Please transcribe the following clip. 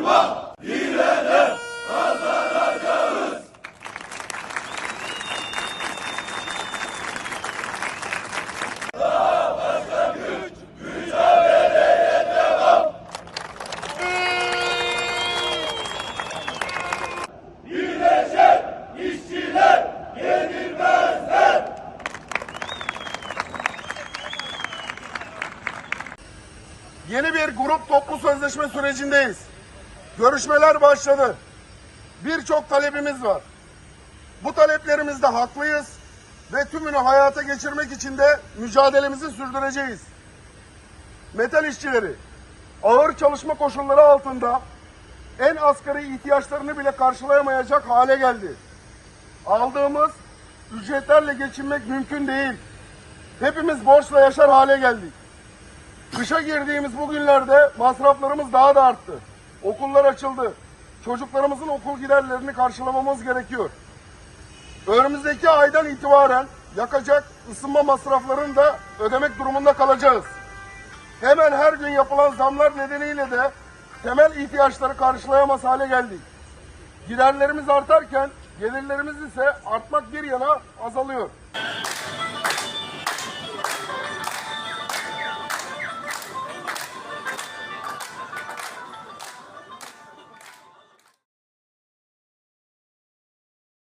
kurban direne kazanacağız. Daha fazla güç, mücadeleye devam. Birleşen işçiler yenilmezler. Yeni bir grup toplu sözleşme sürecindeyiz. Görüşmeler başladı. Birçok talebimiz var. Bu taleplerimizde haklıyız ve tümünü hayata geçirmek için de mücadelemizi sürdüreceğiz. Metal işçileri ağır çalışma koşulları altında en asgari ihtiyaçlarını bile karşılayamayacak hale geldi. Aldığımız ücretlerle geçinmek mümkün değil. Hepimiz borçla yaşar hale geldik. Kışa girdiğimiz bu günlerde masraflarımız daha da arttı. Okullar açıldı. Çocuklarımızın okul giderlerini karşılamamız gerekiyor. Önümüzdeki aydan itibaren yakacak ısınma masraflarını da ödemek durumunda kalacağız. Hemen her gün yapılan zamlar nedeniyle de temel ihtiyaçları karşılayamaz hale geldik. Giderlerimiz artarken gelirlerimiz ise artmak bir yana azalıyor.